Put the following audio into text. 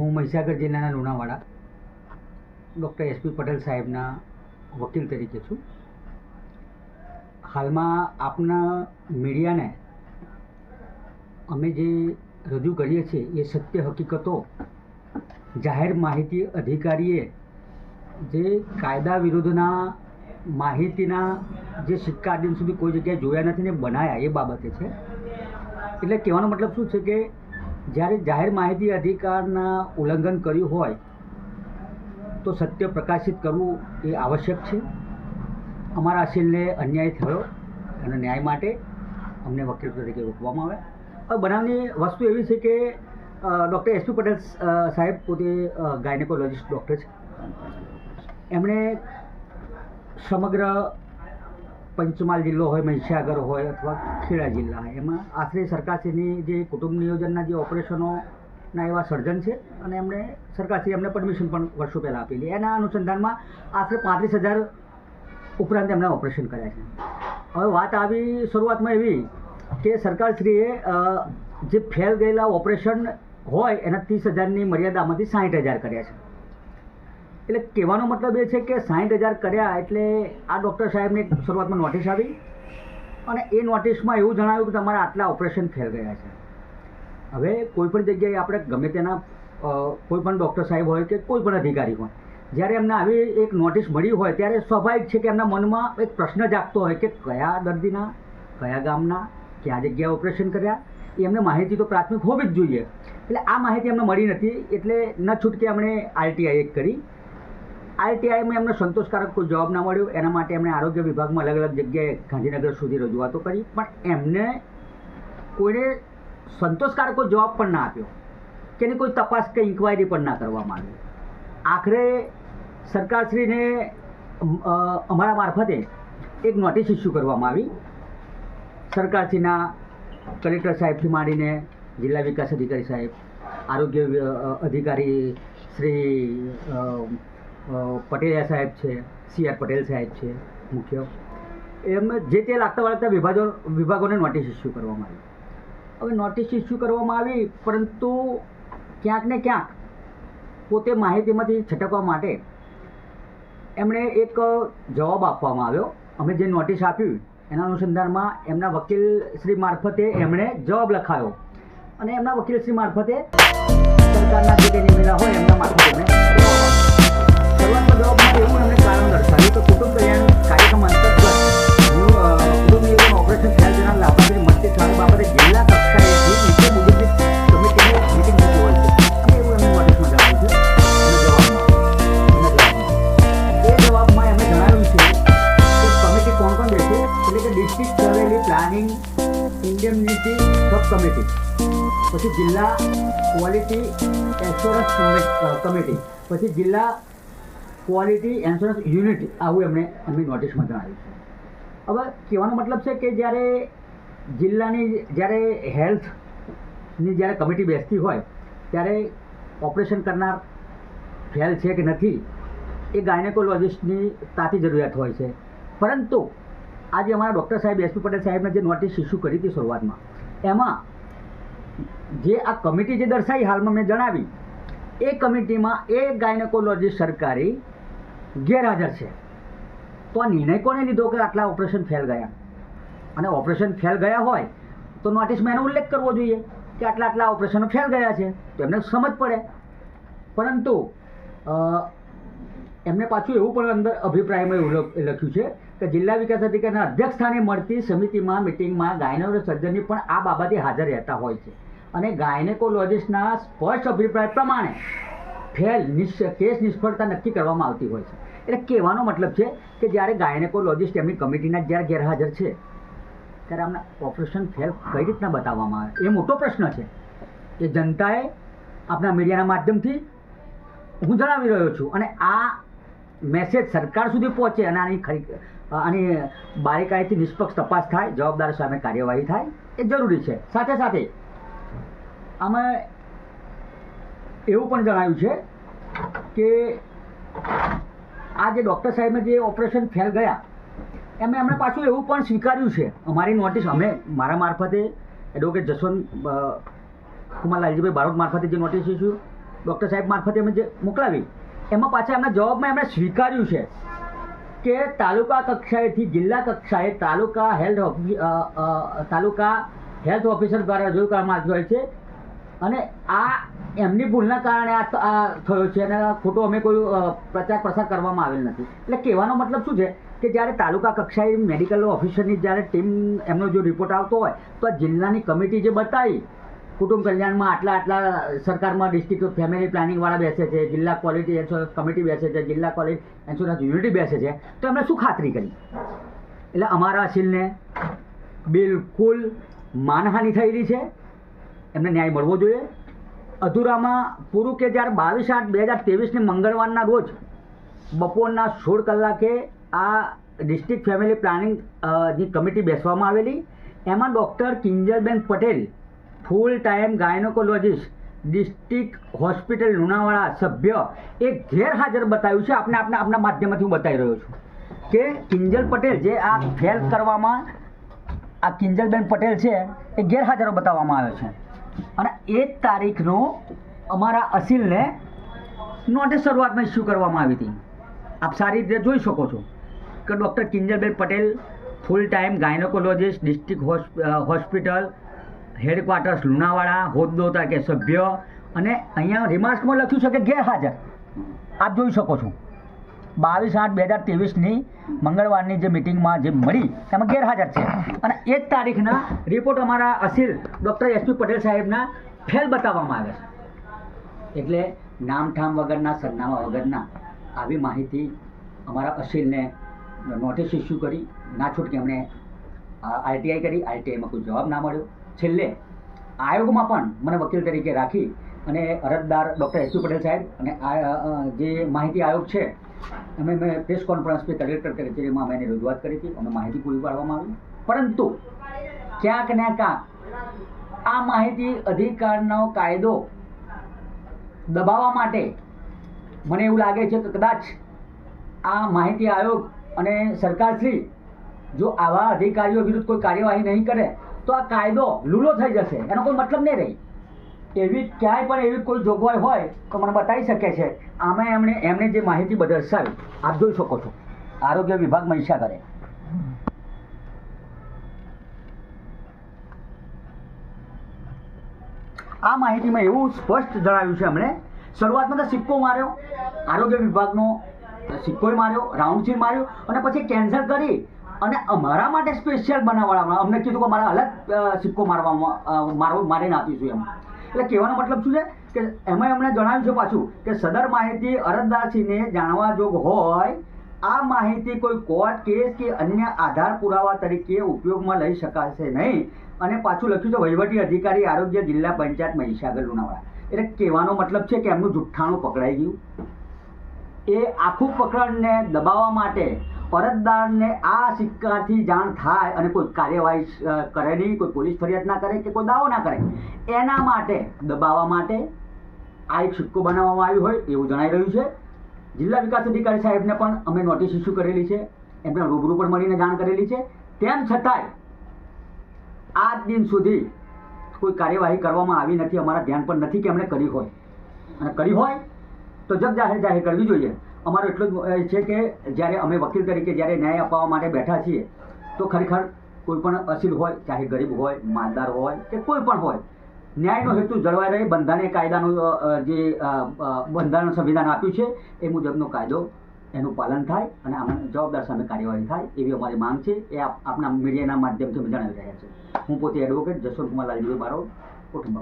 હું મહીસાગર જિલ્લાના Lunawada, doctor SP Patel સાહેબના વકીલ તરીકે છું. હાલમાં આપના મીડિયાને અમે જે રજૂ કરીએ છીએ એ સત્ય હકીકતો, જાહેર માહિતી અધિકારીએ જે કાયદા વિરુદ્ધના માહિતીના જે સિક્કા દિન સુધી કોઈ જગ્યાએ જોયા નથી ને બનાયા એ બાબતે છે. એટલે કહેવાનો મતલબ શું છે કે જ્યારે જાહેર માહિતી અધિકારના ઉલ્લંઘન કર્યું હોય, તો સત્ય પ્રકાશિત કરવું એ આવશ્યક છે. અમારા અસીલને અન્યાય થયો અને ન્યાય માટે અમને વકીલ તરીકે રોકવામાં આવ્યા. હવે બનાવની વસ્તુ એવી છે કે ડૉક્ટર એસપી પટેલ સાહેબ પોતે ગાયનેકોલોજીસ્ટ ડૉક્ટર છે. એમણે સમગ્ર પંચમહાલ જિલ્લો હોય, મહીસાગર હોય અથવા ખેડા જિલ્લા હોય. એમાં આશરે સરકારશ્રીની જે કુટુંબ નિયોજનના જે ઓપરેશનોના એવા સર્જન છે અને એમણે સરકારશ્રી એમને પરમિશન પણ વર્ષો પહેલાં આપેલી એના અનુસંધાનમાં આશરે પાંત્રીસ હજાર ઉપરાંત એમણે ઓપરેશન કર્યા છે. હવે વાત આવી શરૂઆતમાં એવી કે સરકારશ્રીએ જે ફેલ ગયેલા ઓપરેશન હોય, એના ત્રીસ હજારની મર્યાદામાંથી સાઠ હજાર કર્યા છે. એટલે કહેવાનો મતલબ એ છે કે સાઠ હજાર કર્યા એટલે આ ડૉક્ટર સાહેબને શરૂઆતમાં નોટિસ આવી. અને એ નોટિસમાં એવું જણાવ્યું કે તમારા આટલા ઓપરેશન ફેલ ગયા છે. હવે કોઈ પણ જગ્યાએ આપણે ગમે તેના કોઈપણ કોઈ પણ ડૉક્ટર સાહેબ હોય કે કોઈ પણ અધિકારી હોય, જ્યારે એમને આવી એક નોટિસ મળી હોય ત્યારે સ્વાભાવિક છે કે એમના મનમાં એક પ્રશ્ન જાગતો હોય કે કયા દર્દીના, કયા ગામના, ક્યાં જગ્યાએ ઓપરેશન કર્યા? એ એમને માહિતી તો પ્રાથમિક હોવી જ જોઈએ. એટલે આ માહિતી એમને મળી નથી, એટલે ન છૂટકે એમણે આરટીઆઈ એક કરી. આઈટીઆઈમાં એમને સંતોષકારક કોઈ જવાબ ના મળ્યો. એના માટે એમણે આરોગ્ય વિભાગમાં અલગ અલગ જગ્યાએ ગાંધીનગર સુધી રજૂઆતો કરી. પણ એમને કોઈને સંતોષકારક કોઈ જવાબ પણ ના આપ્યો. કે એની કોઈ તપાસ કે ઇન્ક્વાયરી પણ ના કરવામાં આવી. આખરે સરકારશ્રીને અમારા મારફતે એક નોટિસ ઇસ્યુ કરવામાં આવી. સરકારશ્રીના કલેક્ટર સાહેબથી માંડીને જિલ્લા વિકાસ અધિકારી સાહેબ, આરોગ્ય અધિકારી શ્રી પટેલિયા સાહેબ છે, સી આર પટેલ સાહેબ છે, મુખ્ય. એમ જે તે લાગતા વળગતા વિભાગો વિભાગોને નોટિસ ઇસ્યુ કરવામાં આવી. હવે નોટિસ ઇસ્યુ કરવામાં આવી, પરંતુ ક્યાંક ને ક્યાંક પોતે માહિતીમાંથી છટકવા માટે એમણે એક જવાબ આપવામાં આવ્યો. અમે જે નોટિસ આપ્યું, એના અનુસંધાનમાં એમના વકીલ શ્રી મારફતે એમણે જવાબ લખાયો. અને એમના વકીલ શ્રી મારફતે સરકારના જે નિર્ણય હોય એમના મારફતે એમણે જવાબ આપ્યો. એવું એમણે કારણ કે કુટુંબ કલ્યાણ કાર્યક્રમ અંતર્ગત કુટુંબ નિયોજન ઓપરેશન થયેલ એમના. એમના એ જવાબમાં એમણે જણાવ્યું છે કે કોણ કોણ બેસે કે district surveillance planning indemnity sub committee પછી જિલ્લા ક્વોલિટી એશ્યોરન્સ કમિટી પછી જિલ્લા ક્વોલિટી એન્સ્યોરન્સ યુનિટ આવું એમણે એમની નોટિસમાં જણાવ્યું છે. હવે કહેવાનો મતલબ છે કે જ્યારે જિલ્લાની જ્યારે હેલ્થની જ્યારે કમિટી બેસતી હોય, ત્યારે ઓપરેશન કરનાર ફેલ છે કે નથી, એ ગાયનેકોલોજિસ્ટની તાતી જરૂરિયાત હોય છે. પરંતુ આજે અમારા ડૉક્ટર સાહેબ એસપી પટેલ સાહેબને જે નોટિસ ઇસ્યુ કરી હતી શરૂઆતમાં, એમાં જે આ કમિટી જે દર્શાવી હાલમાં મેં જણાવી, એ કમિટીમાં એ ગાયનેકોલોજીસ્ટ સરકારી ગેરહાજર છે. તો આ નિર્ણય કોને લીધો કે આટલા ઓપરેશન ફેલ ગયા? અને ઓપરેશન ફેલ ગયા હોય તો નોટિસમાં એનો ઉલ્લેખ કરવો જોઈએ કે આટલા આટલા ઓપરેશનો ફેલ ગયા છે. તો એમને સમજ પડે. પરંતુ એમને પાછું એવું પણ અંદર અભિપ્રાયમાં એવું લખ્યું છે કે જિલ્લા વિકાસ અધિકારીના અધ્યક્ષ સ્થાને મળતી સમિતિમાં, મિટિંગમાં ગાયનો સર્જનની પણ આ બાબતે હાજર રહેતા હોય છે. અને ગાયનેકોલોજિસ્ટના સ્પષ્ટ અભિપ્રાય પ્રમાણે ફેલ કેસ નિષ્ફળતા નક્કી કરવામાં આવતી હોય છે. એટલે કહેવાનો મતલબ છે કે જ્યારે ગાયનેકોલોજિસ્ટ એમની કમિટીના જ્યારે ગેરહાજર છે, ત્યારે આમને ઓપરેશન ફેલ કઈ રીતના બતાવવામાં આવે? એ મોટો પ્રશ્ન છે. એ જનતાએ આપણા મીડિયાના માધ્યમથી હું જણાવી રહ્યો છું અને આ મેસેજ સરકાર સુધી પહોંચે અને આની ખરી, આની બારીકાઈથી નિષ્પક્ષ તપાસ થાય, જવાબદાર સામે કાર્યવાહી થાય, એ જરૂરી છે. સાથે સાથે આમાં એવું પણ જણાવ્યું છે કે આ જે ડૉક્ટર સાહેબને જે ઓપરેશન ફેલ ગયા એમ એમણે પાછું એવું પણ સ્વીકાર્યું છે. અમારી નોટિસ અમે મારા મારફતે એડવોકેટ જસવંત કુમાર લાલજીભાઈ બારોટ મારફતે જે નોટિસ ઇસ્યુ ડૉક્ટર સાહેબ મારફતે અમે જે મોકલાવી, એમાં પાછા એમના જવાબમાં એમણે સ્વીકાર્યું છે કે તાલુકા કક્ષાએથી જિલ્લા કક્ષાએ taluka health taluka health officer દ્વારા રજૂ કરવામાં આવ્યું હોય છે. અને આ એમની ભૂલના કારણે આ થયો છે અને ખોટો અમે કોઈ પ્રચાર પ્રસાર કરવામાં આવેલ નથી. એટલે કહેવાનો મતલબ શું છે કે જ્યારે તાલુકા કક્ષાએ મેડિકલ ઓફિસરની જ્યારે ટીમ એમનો જો રિપોર્ટ આવતો હોય, તો આ જિલ્લાની કમિટી જે બતાવી, કુટુંબ કલ્યાણમાં આટલા આટલા સરકારમાં ડિસ્ટ્રિક્ટ ફેમિલી પ્લાનિંગવાળા બેસે છે, જિલ્લા ક્વોલિટી એન્સ્યોરન્સ કમિટી બેસે છે, જિલ્લા ક્વોલિટી એન્સ્યોરન્સ યુનિટી બેસે છે, તો એમણે શું ખાતરી કરી? એટલે અમારા અસીલને બિલકુલ માનહાનિ થયેલી છે. એમને ન્યાય મળવો જોઈએ. અધૂરામાં પૂરું કે જ્યારે બાવીસ આઠ બે હજાર ત્રેવીસની મંગળવારના રોજ બપોરના સોળ કલાકે આ ડિસ્ટ્રિક્ટ ફેમિલી પ્લાનિંગની કમિટી બેસવામાં આવેલી. એમાં doctor Kinjalben Patel, full time gynaecologist, district hospital Lunawada સભ્ય, એ ગેરહાજર બતાવ્યું છે. આપને આપણે આપના માધ્યમથી હું બતાવી રહ્યો છું કે કિંજલ પટેલ જે આ ફેલ કરવામાં, આ કિંજલબેન પટેલ છે, એ ગેરહાજરો બતાવવામાં આવ્યો છે. અને એ જ તારીખનો અમારા અસીલને નોટિસ શરૂઆતમાં ઇસ્યુ કરવામાં આવી હતી. આપ સારી રીતે જોઈ શકો છો કે doctor Kinjalben Patel full time gynaecologist district hospital headquarters Lunawada હોદ્દો તરીકે સભ્ય. અને અહીંયા રિમાર્ક્સમાં લખ્યું છે કે ગેરહાજર. આપ જોઈ શકો છો. બાવીસ આઠ બે હજાર ત્રેવીસની મંગળવારની જે મિટિંગમાં જે મળી એમાં ગેરહાજર છે. અને એ જ તારીખના રિપોર્ટ અમારા અસીલ ડૉક્ટર એસપી પટેલ સાહેબના ફેલ બતાવવામાં આવે છે. એટલે નામઠામ વગરના, સરનામા વગરના આવી માહિતી અમારા અસીલને નોટિસ ઇસ્યુ કરી, ના છૂટકે એમણે આરટીઆઈ કરી આરટીઆઈમાં કોઈ જવાબ ના મળ્યો. છેલ્લે આયોગમાં પણ મને વકીલ તરીકે રાખી અને અરજદાર ડૉક્ટર એસ પટેલ સાહેબ અને જે માહિતી આયોગ છે, અમે મેં પ્રેસ કોન્ફરન્સ પે કલેક્ટર કચેરીમાં અમે એની રજૂઆત કરી હતી, અમે માહિતી પૂરી પાડવામાં આવી. પરંતુ ક્યાંક ને ક્યાંક આ માહિતી અધિકારનો કાયદો દબાવવા માટે મને એવું લાગે છે કે કદાચ આ માહિતી આયોગ અને સરકારશ્રી જો આવા અધિકારીઓ વિરુદ્ધ કોઈ કાર્યવાહી નહીં કરે તો આ કાયદો લૂલો થઈ જશે. એનો કોઈ મતલબ નહીં રહી. એવી ક્યાંય પણ એવી કોઈ જોગવાઈ હોય તો મને બતાવી શકે છે. આમાં એમણે એમણે જે માહિતી દર્શાવી આપ જોઈ શકો છો. આરોગ્ય વિભાગ મહીસાગરે આ માહિતીમાં એવું સ્પષ્ટ જણાવ્યું છે એમણે. શરૂઆતમાં તો સિક્કો માર્યો, આરોગ્ય વિભાગનો સિક્કોય માર્યો રાઉન્ડ સીલ માર્યો અને પછી કેન્સલ કરી અને અમારા માટે સ્પેશિયલ બનાવવામાં અમને કીધું કે મારા અલગ સિક્કો મારવામાં મારવો, મારીને આપીશું એમ. એટલે કહેવાનો મતલબ શું છે કે એમાં એમણે જણાવ્યું છે પાછું કે સદર માહિતી અરજદારશ્રીને જાણવા જોગ હોય, આ માહિતી કોઈ કોર્ટ કેસ કે અન્ય આધાર પુરાવા તરીકે ઉપયોગમાં લઈ શકાશે નહીં. અને પાછું લખ્યું છે વહીવટી અધિકારી આરોગ્ય જિલ્લા પંચાયત મહીસાગર લુણાવાડા. એટલે કહેવાનો મતલબ છે કે એમનું જુઠ્ઠાણું પકડાઈ ગયું. એ આખું પ્રકરણને દબાવવા માટે અરજદારને આ સિક્કાથી જાણ થાય અને કોઈ કાર્યવાહી કરે નહીં, કોઈ પોલીસ ફરિયાદ ના કરે કે કોઈ દાવો ના કરે, એના માટે, દબાવવા માટે આ એક સિક્કો બનાવવામાં આવ્યો હોય એવું જણાઈ રહ્યું છે. જિલ્લા વિકાસ અધિકારી સાહેબને પણ અમે નોટિસ ઇસ્યુ કરેલી છે. એમને રૂબરૂ પણ મળીને જાણ કરેલી છે. તેમ છતાંય આ દિન સુધી કોઈ કાર્યવાહી કરવામાં આવી નથી. અમારા ધ્યાન પર નથી કે એમણે કરી હોય. અને કરી હોય તો જગ જાહેર જાહેર કરવી જોઈએ. અમારો એટલો જ છે કે જ્યારે અમે વકીલ તરીકે જ્યારે ન્યાય અપાવવા માટે બેઠા છીએ, તો ખરેખર કોઈ પણ અસીલ હોય, ચાહે ગરીબ હોય, માલદાર હોય કે કોઈ પણ હોય, ન્યાયનો હેતુ જળવાઈ રહે. બંધારણીય કાયદાનું જે બંધારણ સંવિધાન આપ્યું છે, એ મુજબનો કાયદો એનું પાલન થાય અને આમાં જવાબદાર સામે કાર્યવાહી થાય એવી અમારી માંગ છે. એ આપ, આપના મીડિયાના માધ્યમથી અમે જણાવી રહ્યા છીએ. હું પોતે એડવોકેટ જશવંતકુમાર લાલજીભાઈ મારો કુટુંબ